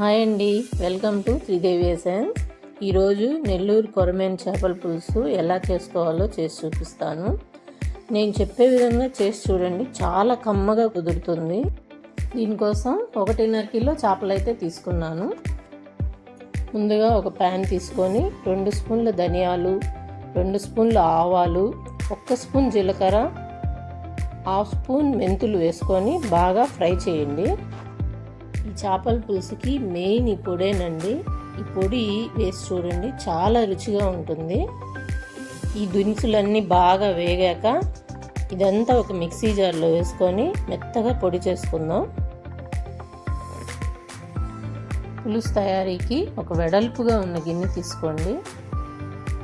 Hi అండి. Welcome to Sridevi essence. ఈరోజు నెల్లూరు కొరమేన్ చేపల పులుసు ఎలా చేసుకోవాలో చేసి చూపిస్తాను. నేను చెప్పే విధంగా చేసి చూడండి. చాలా కమ్మగా కుదురుతుంది. దీనికోసం ఒకటిన్నర కిలో చేపలు అయితే తీసుకున్నాను. ముందుగా ఒక ప్యాన్ తీసుకొని రెండు స్పూన్ల ధనియాలు రెండు స్పూన్ల ఆవాలు ఒక్క స్పూన్ జీలకర్ర హాఫ్ స్పూన్ మెంతులు వేసుకొని బాగా ఫ్రై చేయండి. ఈ చేపల పులుసుకి మెయిన్ ఈ పొడేనండి. ఈ పొడి వేసి చూడండి చాలా రుచిగా ఉంటుంది. ఈ దినుసులన్నీ బాగా వేగాక ఇదంతా ఒక మిక్సీ జార్లో వేసుకొని మెత్తగా పొడి చేసుకుందాం. పులుసు తయారీకి ఒక వెడల్పుగా ఉన్న గిన్నె తీసుకోండి.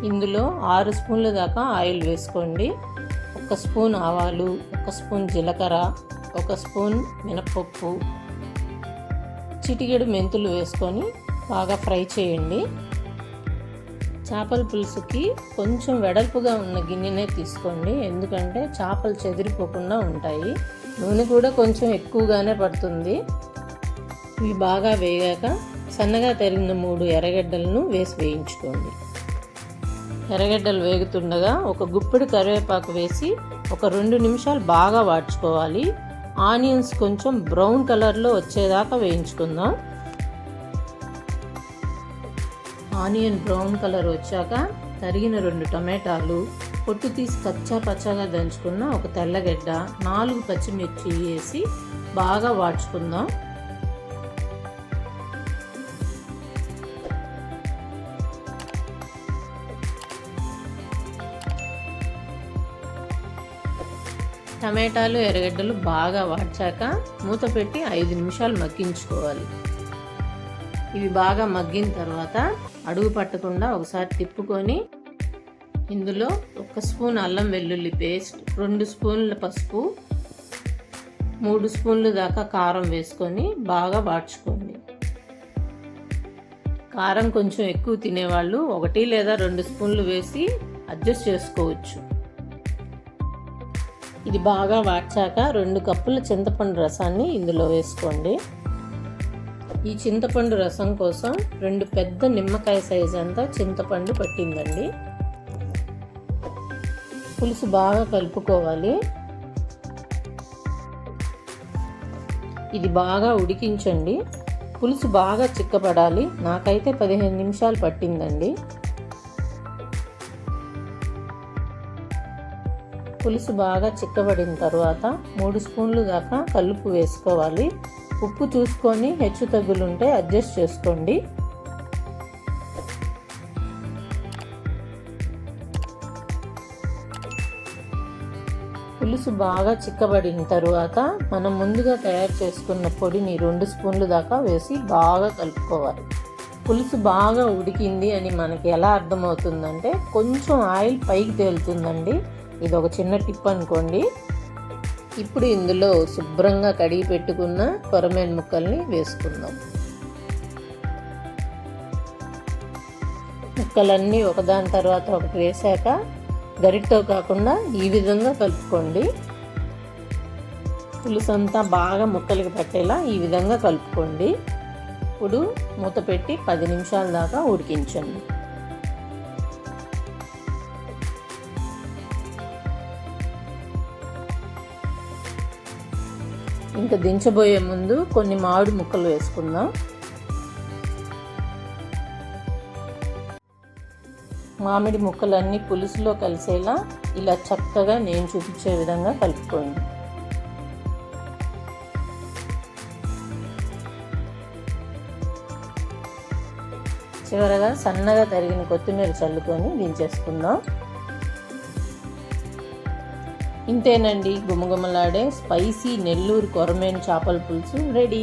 ఇందులో ఆరు స్పూన్ల దాకా ఆయిల్ వేసుకోండి. ఒక స్పూన్ ఆవాలు ఒక స్పూన్ జీలకర్ర ఒక స్పూన్ మినపప్పు చిటికెడు మెంతులు వేసుకొని బాగా ఫ్రై చేయండి. చేపల పులుసుకి కొంచెం వెడల్పుగా ఉన్న గిన్నెనే తీసుకోండి. ఎందుకంటే చేపలు చెదిరిపోకుండా ఉంటాయి. నూనె కూడా కొంచెం ఎక్కువగానే పడుతుంది. ఇవి బాగా వేగాక సన్నగా తరిగిన మూడు ఎర్రగడ్డలను వేసి వేయించుకోండి. ఎర్రగడ్డలు వేగుతుండగా ఒక గుప్పెడు కరివేపాకు వేసి ఒక రెండు నిమిషాలు బాగా వాడ్చుకోవాలి. ఆనియన్స్ కొంచెం బ్రౌన్ కలర్లో వచ్చేదాకా వేయించుకుందాం. ఆనియన్ బ్రౌన్ కలర్ వచ్చాక తరిగిన రెండు టమాటాలు పొట్టు తీసి కచ్చా పచ్చగా దంచుకున్న ఒక తెల్లగడ్డ నాలుగు పచ్చిమిర్చి వేసి బాగా వాడ్చుకుందాం. టమాటాలు ఎర్రగడ్డలు బాగా వాడ్చాక మూత పెట్టి ఐదు నిమిషాలు మగ్గించుకోవాలి. ఇవి బాగా మగ్గిన తర్వాత అడుగు పట్టకుండా ఒకసారి తిప్పుకొని ఇందులో ఒక స్పూన్ అల్లం వెల్లుల్లి పేస్ట్ రెండు స్పూన్ల పసుపు మూడు స్పూన్లు దాకా కారం వేసుకొని బాగా వాడ్చుకోండి. కారం కొంచెం ఎక్కువ తినేవాళ్ళు ఒకటి లేదా రెండు స్పూన్లు వేసి అడ్జస్ట్ చేసుకోవచ్చు. ఇది బాగా వాడ్చాక రెండు కప్పుల చింతపండు రసాన్ని ఇందులో వేసుకోండి. ఈ చింతపండు రసం కోసం రెండు పెద్ద నిమ్మకాయ సైజ్ అంతా చింతపండు పట్టిందండి. పులుసు బాగా కలుపుకోవాలి. ఇది బాగా ఉడికించండి. పులుసు బాగా చిక్కపడాలి. నాకైతే పదిహేను నిమిషాలు పట్టిందండి. పులుసు బాగా చిక్కబడిన తర్వాత మూడు స్పూన్లు దాకా కలుపు వేసుకోవాలి. ఉప్పు చూసుకొని హెచ్చు తగ్గులుంటే అడ్జస్ట్ చేసుకోండి. పులుసు బాగా చిక్కబడిన తరువాత మనం ముందుగా తయారు చేసుకున్న పొడిని రెండు స్పూన్లు దాకా వేసి బాగా కలుపుకోవాలి. పులుసు బాగా ఉడికింది అని మనకి ఎలా అర్థమవుతుందంటే కొంచెం ఆయిల్ పైకి తేలుతుందండి. ఇది ఒక చిన్న టిప్ అనుకోండి. ఇప్పుడు ఇందులో శుభ్రంగా కడిగి పెట్టుకున్న కొరమేన్ ముక్కల్ని వేసుకుందాం. ముక్కలన్నీ ఒకదాని తర్వాత ఒకటి వేసాక గరిటతో కాకుండా ఈ విధంగా కలుపుకోండి. పులుసు అంతా బాగా ముక్కలకి పట్టేలా ఈ విధంగా కలుపుకోండి. ఇప్పుడు మూత పెట్టి పది నిమిషాల దాకా ఉడికించండి. ఇంకా దించబోయే ముందు కొన్ని మామిడి ముక్కలు వేసుకుందాం. మామిడి ముక్కలన్నీ పులుసులో కలిసేలా ఇలా చక్కగా నేను చూపించే విధంగా కలుపుకోండి. చివరగా సన్నగా తరిగిన కొత్తిమీర చల్లుకొని దించేసుకుందాం. ఇంతేనండి గుమగుమలాడే స్పైసీ నెల్లూరు కొరమేను చేపల పులుసు రెడీ.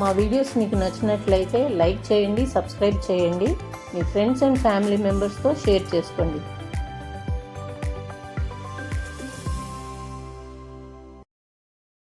మా వీడియోస్ మీకు నచ్చినట్లయితే లైక్ చేయండి సబ్స్క్రైబ్ చేయండి. మీ ఫ్రెండ్స్ అండ్ ఫ్యామిలీ మెంబర్స్తో షేర్ చేసుకోండి.